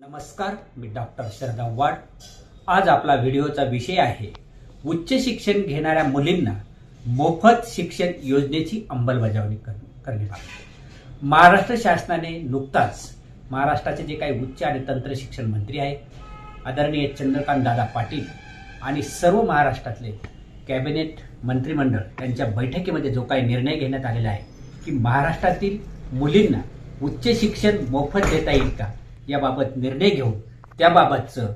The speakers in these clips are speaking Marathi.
नमस्कार मी डॉक्टर शरदा वाड आज आपला व्हिडिओचा विषय आहे उच्च शिक्षण घेणाऱ्या मुलींना मोफत शिक्षण योजनेची अंमलबजावणी कर- करण्याबाबत महाराष्ट्र शासनाने नुकताच महाराष्ट्राचे जे काही उच्च आणि तंत्र शिक्षण मंत्री आहेत आदरणीय चंद्रकांत दादा पाटील आणि सर्व महाराष्ट्रातले कॅबिनेट मंत्रिमंडळ यांच्या बैठकीमध्ये जो काही निर्णय घेण्यात आलेला आहे की महाराष्ट्रातील मुलींना उच्च शिक्षण मोफत देता येईल का? याबाबत निर्णय घेऊन त्याबाबतचं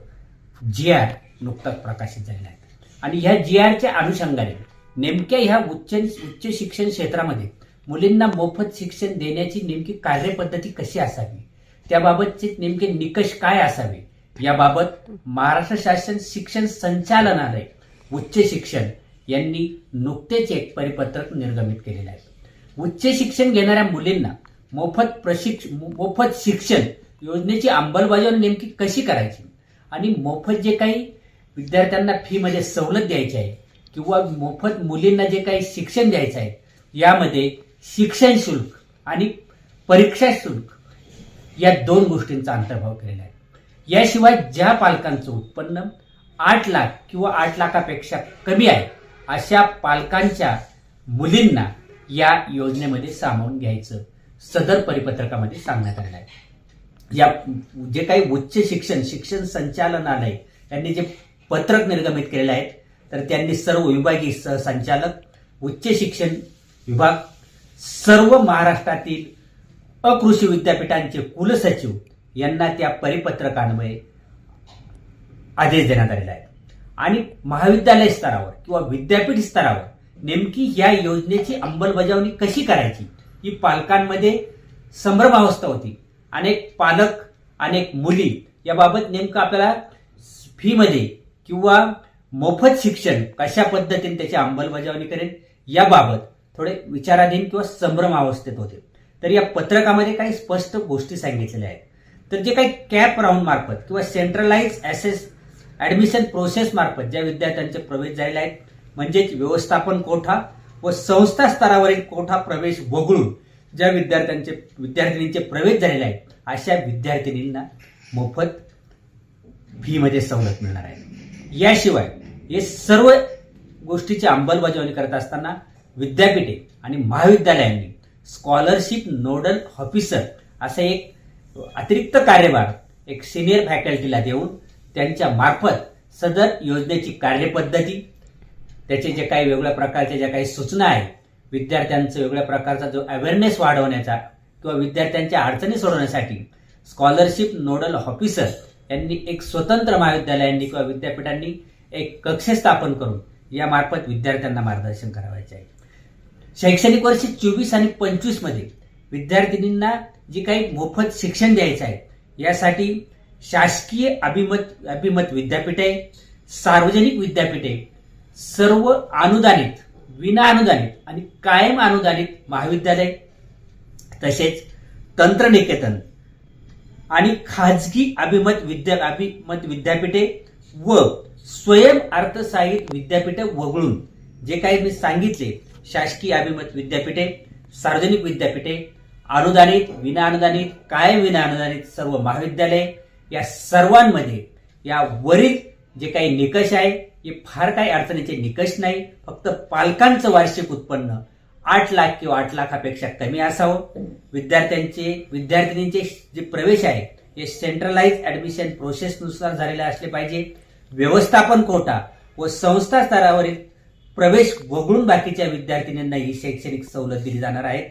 जी आर नुकताच प्रकाशित झालेलं आहे. आणि ह्या जी आरच्या अनुषंगाने नेमक्या ह्या उच्च उच्च शिक्षण क्षेत्रामध्ये मुलींना मोफत शिक्षण देण्याची नेमकी कार्यपद्धती कशी असावी? त्याबाबतचे नेमके निकष काय असावे? याबाबत महाराष्ट्र शासन शिक्षण संचालनालय उच्च शिक्षण यांनी नुकतेच एक परिपत्रक निर्गमित केलेलं आहे. उच्च शिक्षण घेणाऱ्या मुलींना मोफत प्रशिक्ष मोफत शिक्षण योजनेची अंमलबजावणी नेमकी कशी करायची? आणि मोफत जे काही विद्यार्थ्यांना फीमध्ये सवलत द्यायची आहे किंवा मोफत मुलींना जे काही शिक्षण द्यायचं आहे यामध्ये शिक्षण शुल्क आणि परीक्षा शुल्क या दोन गोष्टींचा अंतर्भाव केलेला आहे. याशिवाय ज्या पालकांचं उत्पन्न आठ लाख किंवा आठ लाखापेक्षा कमी आहे अशा पालकांच्या मुलींना या योजनेमध्ये सामावून घ्यायचं सदर परिपत्रकामध्ये सांगण्यात आलेलं आहे. या जे काही उच्च शिक्षण शिक्षण संचालनालय यांनी जे पत्रक निर्गमित केलेले आहेत तर त्यांनी सर्व विभागीय सहसंचालक उच्च शिक्षण विभाग सर्व महाराष्ट्रातील अकृषी विद्यापीठांचे कुलसचिव यांना त्या परिपत्रकान्वये आदेश देण्यात आलेला आहे. आणि महाविद्यालय स्तरावर किंवा विद्यापीठ स्तरावर नेमकी या योजनेची अंमलबजावणी कशी करायची ही पालकांमध्ये संभ्रमावस्था होती. अनेक पालक अनेक मुली याबाबत नेमकं आपल्याला फीमध्ये किंवा मोफत शिक्षण कशा पद्धतीने त्याची अंमलबजावणी करेल याबाबत थोडे विचाराधीन किंवा संभ्रम अवस्थेत होते. तर या पत्रकामध्ये काही स्पष्ट गोष्टी सांगितलेल्या आहेत. तर जे काही कॅप राऊंड मार्फत किंवा सेंट्रलाइज ऍसेस ऍडमिशन प्रोसेस मार्फत ज्या विद्यार्थ्यांचे प्रवेश झालेले आहेत म्हणजेच व्यवस्थापन कोठा व संस्था स्तरावरील कोठा प्रवेश वगळून ज्या विद्यार्थ्यांचे विद्यार्थिनींचे प्रवेश झालेले आहेत अशा विद्यार्थिनींना मोफत फीमध्ये सवलत मिळणार आहे. याशिवाय हे सर्व गोष्टीची अंमलबजावणी करत असताना विद्यापीठे आणि महाविद्यालयांनी स्कॉलरशिप नोडल ऑफिसर असा एक अतिरिक्त कार्यभार एक सिनियर फॅकल्टीला देऊन त्यांच्या मार्फत सदर योजनेची कार्यपद्धती त्याचे जे काही वेगवेगळ्या प्रकारच्या ज्या काही सूचना आहेत विद्यार्थ्यांचं वेगळ्या प्रकारचा जो अवेअरनेस वाढवण्याचा किंवा विद्यार्थ्यांच्या अडचणी सोडवण्यासाठी स्कॉलरशिप नोडल ऑफिसर यांनी एक स्वतंत्र महाविद्यालयांनी किंवा विद्यापीठांनी एक कक्ष स्थापन करून या मार्फत विद्यार्थ्यांना मार्गदर्शन करावायचे आहे. शैक्षणिक वर्ष चोवीस आणि पंचवीसमध्ये विद्यार्थिनींना जी काही मोफत शिक्षण द्यायचं आहे यासाठी शासकीय अभिमत अभिमत विद्यापीठे सार्वजनिक विद्यापीठे सर्व अनुदानित विना अनुदानित आणि कायम अनुदानित महाविद्यालय तसेच तंत्रनिकेतन आणि खाजगी अभिमत विद्या अभिमत विद्यापीठे व स्वयं अर्थसाहित विद्यापीठे वगळून जे काही मी सांगितले शासकीय अभिमत विद्यापीठे सार्वजनिक विद्यापीठे अनुदानित विनाअनुदानित कायम विना अनुदानित सर्व महाविद्यालय या सर्वांमध्ये या वरील जे काही निकष आहे हे फार काही अडचणीचे निकष नाही. फक्त पालकांचं वार्षिक उत्पन्न आठ लाख किंवा आठ लाखापेक्षा कमी असावं. विद्यार्थ्यांचे विद्यार्थिनींचे जे प्रवेश आहे हे सेंट्रलाइज ऍडमिशन प्रोसेसनुसार झालेले असले पाहिजे. व्यवस्थापन कोटा व संस्था स्तरावरील प्रवेश वगळून बाकीच्या विद्यार्थिनींना ही शैक्षणिक सवलत दिली जाणार आहे.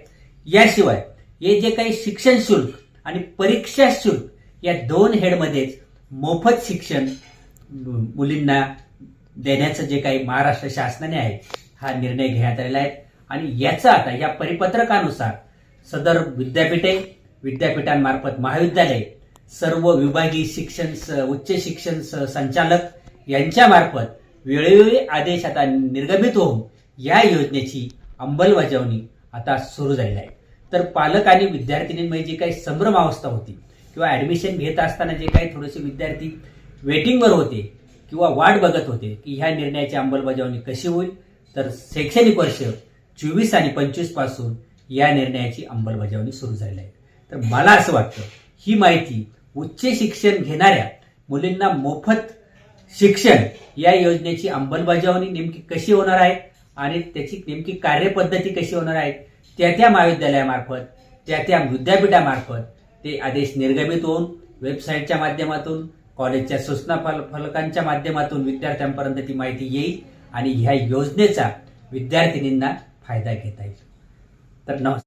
याशिवाय हे जे काही शिक्षण शुल्क आणि परीक्षा शुल्क या दोन हेडमध्येच मोफत शिक्षण मुलींना देण्याचं जे काही महाराष्ट्र शासनाने आहे हा निर्णय घेण्यात आलेला आहे. आणि याचा आता या परिपत्रकानुसार सदर विद्यापीठे विद्यापीठांमार्फत महाविद्यालय सर्व विभागीय शिक्षण स- उच्च शिक्षण स- संचालक यांच्यामार्फत वेळोवेळी आदेश आता निर्गमित होऊन या योजनेची अंमलबजावणी आता सुरू झालेली आहे. तर पालक आणि विद्यार्थिनींमध्ये जी काही संभ्रम अवस्था होती किंवा ऍडमिशन घेत असताना जे काही थोडेसे विद्यार्थी वेटिंगवर होते किंवा वाट बघत होते की ह्या निर्णयाची अंमलबजावणी कशी होईल तर शैक्षणिक वर्ष चोवीस आणि पंचवीसपासून या निर्णयाची अंमलबजावणी सुरू झालेली आहे. तर मला असं वाटतं ही माहिती उच्च शिक्षण घेणाऱ्या मुलींना मोफत शिक्षण या योजनेची अंमलबजावणी नेमकी कशी होणार आहे आणि त्याची नेमकी कार्यपद्धती कशी होणार आहे त्या त्या महाविद्यालयामार्फत त्या त्या विद्यापीठामार्फत ते आदेश निर्गमित होऊन वेबसाईटच्या माध्यमातून कॉलेजच्या सूचना फल फलकांच्या माध्यमातून विद्यार्थ्यांपर्यंत ती माहिती येईल आणि ह्या योजनेचा विद्यार्थिनींना फायदा घेता येईल. तर नमस्कार.